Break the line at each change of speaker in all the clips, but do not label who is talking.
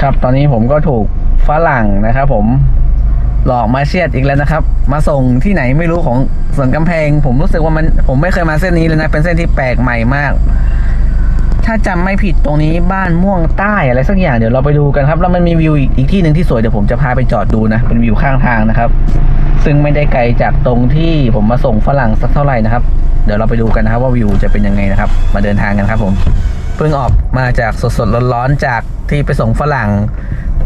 ครับตอนนี้ผมก็ถูกฝรั่งนะครับผมหลอกมาเชียดอีกแล้วนะครับ มาส่งที่ไหนไม่รู้ของสวนกำแพง ผมรู้สึกว่ามันผมไม่เคยมาเส้นนี้เลยนะเป็นเส้นที่แปลกใหม่มาก ถ้าจำไม่ผิดตรงนี้บ้านม่วงใต้อะไรสักอย่างเดี๋ยวเราไปดูกันครับ แล้วมันมีวิวอีกอีกที่หนึ่งที่สวยเดี๋ยวผมจะพาไปจอดดูนะ เป็นวิวข้างทางนะครับ ซึ่งไม่ได้ไกลจากตรงที่ผมมาส่งฝรั่งสักเท่าไหร่นะครับ เดี๋ยวเราไปดูกันนะครับว่าวิวจะเป็นยังไงนะครับ มาเดินทางกันครับผม เพิ่งออกมาจากสดๆร้อนๆจากที่ไปส่งฝรั่ง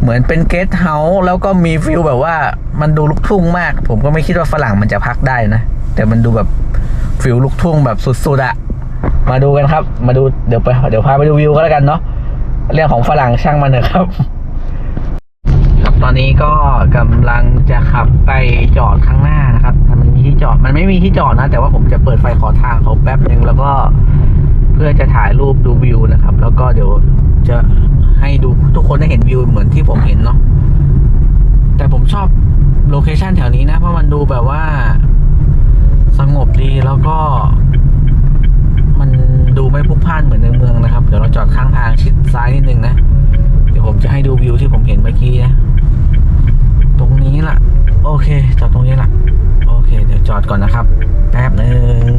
เหมือนเป็นเกสเฮาส์แล้วก็มีฟิลแบบว่ามันดูลุกทุ่งมาก ผมก็ไม่คิดว่าฝรั่งมันจะพักได้นะ แต่มันดูแบบฟิลลุกทุ่งแบบสุดๆอะมาดูกันครับ มาดูเดี๋ยวไปเดี๋ยวพาไปดูวิวก็แล้วกันเนาะเรื่องของฝรั่งช่างมันเถอะครับ ครับตอนนี้ก็กำลังจะขับไปจอดข้างหน้านะครับมันมีที่จอดมันไม่มีที่จอดนะ แต่ว่าผมจะเปิดไฟขอทางเขาแป๊บหนึ่งแล้วก็ พื่อจะถ่ายรูปดูวิวนะครับ แล้วก็เดี๋ยวจะให้ดูทุกคนได้เห็นวิวเหมือนที่ผมเห็นเนาะแต่ผมชอบโลเคชันแถวนี้นะ เพราะมันดูแบบว่า สงบดีแล้วก็ มันดูไม่พลุกพล่านเหมือนในเมืองนะครับ เดี๋ยวเราจอดข้างทางชิดซ้ายนิดนึงนะ เดี๋ยวผมจะให้ดูวิวที่ผมเห็นเมื่อกี้นะ ตรงนี้ล่ะ โอเค จอดตรงนี้ล่ะ โอเค เดี๋ยวจอดก่อนนะครับ แป๊บหนึ่ง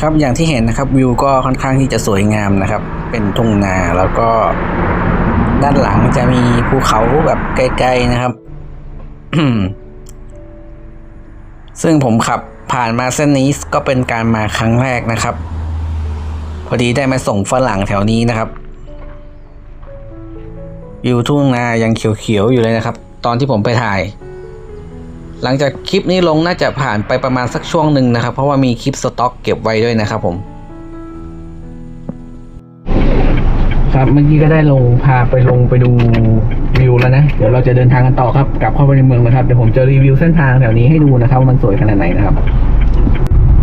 ครับอย่างที่เห็นนะครับวิวก็ค่อนข้างที่จะสวยงามนะครับ เป็นทุ่งนาแล้วก็ ด้านหลังจะมีภูเขาแบบไกลๆนะครับ ซึ่งผมขับผ่านมาเส้นนี้ก็เป็นการมาครั้งแรกนะครับ พอดีได้มาส่งฝรั่งแถวนี้นะครับวิวทุ่งนายังเขียวๆอยู่เลยนะครับ ตอนที่ผมไปถ่าย หลังจากคลิปนี้ลงน่าจะผ่านไปประมาณสักช่วงหนึ่งนะครับ เพราะว่ามีคลิปสต็อกเก็บไว้ด้วยนะครับผม ครับเมื่อกี้ก็ได้ลงพาไปลงไปดูวิวแล้วนะ เดี๋ยวเราจะเดินทางกันต่อครับ กลับเข้าไปในเมืองนะครับ เดี๋ยวผมจะรีวิวเส้นทางแถวนี้ให้ดูนะครับว่ามันสวยขนาดไหนนะครับ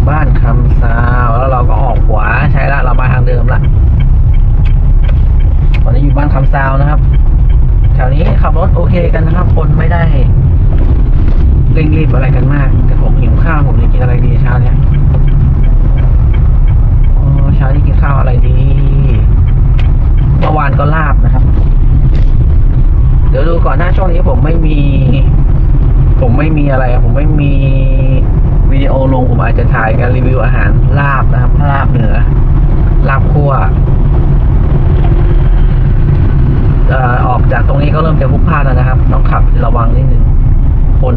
บ้านคำซาวแล้วเราก็ออกขวาใช่ละเรามาทางเดิมละตอนนี้อยู่บ้านคำซาวนะครับ แถวนี้ขับรถโอเคกันนะครับคนไม่ได้ เร่งรีบอะไรกันมาก แต่ผมหิวข้าวผมจะกินอะไรดีเช้าเนี่ยโอ๋อเช้านี้กินข้าวอะไรดีเมื่อวานก็ลาบนะครับ เดี๋ยวดูก่อนหน้าช่วงนี้ผมไม่มี ผมไม่มีอะไร ผมไม่มีวิดีโอลงผมอาจจะถ่ายการรีวิวอาหารลาบนะครับลาบเหนือลาบคั่วออกจากตรงนี้ก็เริ่มจะพุกพลานแล้วนะครับ ต้องขับระวัง คน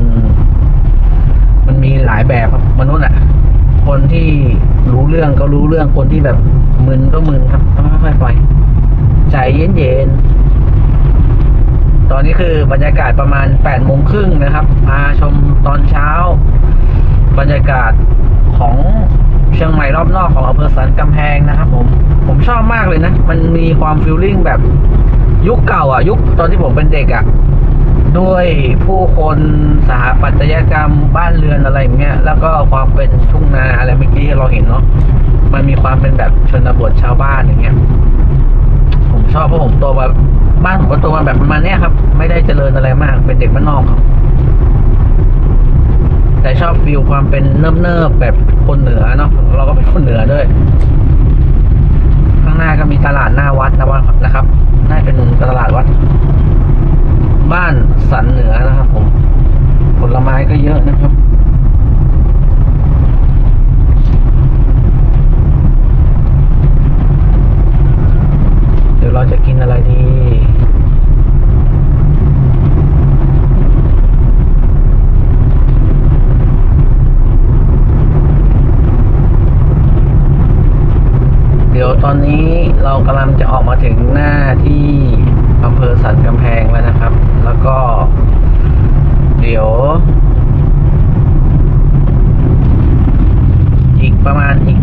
มันมีหลายแบบครับมนุษย์อะ คนที่รู้เรื่องก็รู้เรื่องคนที่แบบมึนก็มึนครับต้องค่อยๆปล่อยใจเย็นๆตอนนี้คือบรรยากาศประมาณ8ปดโมงครึ่งนะครับ มาชมตอนเช้า บรรยากาศของเชียงใหม่รอบนอกของอำเภอสันกำแพงนะครับ ผม ผมชอบมากเลยนะ มันมีความฟิลลิ่งแบบยุคเก่าอะ ยุคตอนที่ผมเป็นเด็กอะ ด้วยผู้คนสถาปัตยกรรมบ้านเรือนอะไรอย่างเงี้ยแล้วก็ความเป็นทุ่งนาอะไรเมื่อกี้เราเห็นเนาะมันมีความเป็นแบบชนบทชาวบ้านอย่างเงี้ย ผมชอบเพราะผมโตมาบ้านผมก็โตมาแบบประมาณเนี้ยครับ ไม่ได้เจริญอะไรมาก เป็นเด็กบ้านนอกครับแต่ชอบฟิลความเป็นเนิบๆแบบคนเหนือเนาะเราก็เป็นคนเหนือด้วย ข้างหน้าก็มีตลาดหน้าวัดนะวัดนะครับ น่าจะเป็นตลาดวัด บ้านสันเหนือนะครับ ผม ผลไม้ก็เยอะนะครับ เดี๋ยวเราจะกินอะไรดี เดี๋ ยวตอนนี้เรากำลังจะออกมาถึงหน้าที่อำเภอสันกำแพงแล้วนะครับ แล้วก็ เดี๋ยว อีกประมาณอีก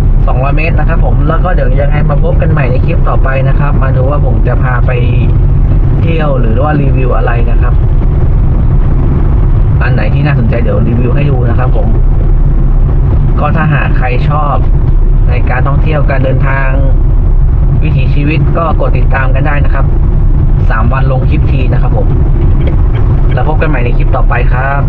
200เมตรนะครับผมแล้วก็เดี๋ยวยังไงมาพบกันใหม่ในคลิปต่อไปนะครับ มาดูว่าผมจะพาไปเที่ยวหรือว่ารีวิวอะไรนะครับ อันไหนที่น่าสนใจเดี๋ยวรีวิวให้ดูนะครับผม ก็ถ้าหากใครชอบ ในการท่องเที่ยวการเดินทาง วิถีชีวิตก็กดติดตามกันได้นะครับสามวันลงคลิปทีนะครับผม แล้วพบกันใหม่ในคลิปต่อไปครับ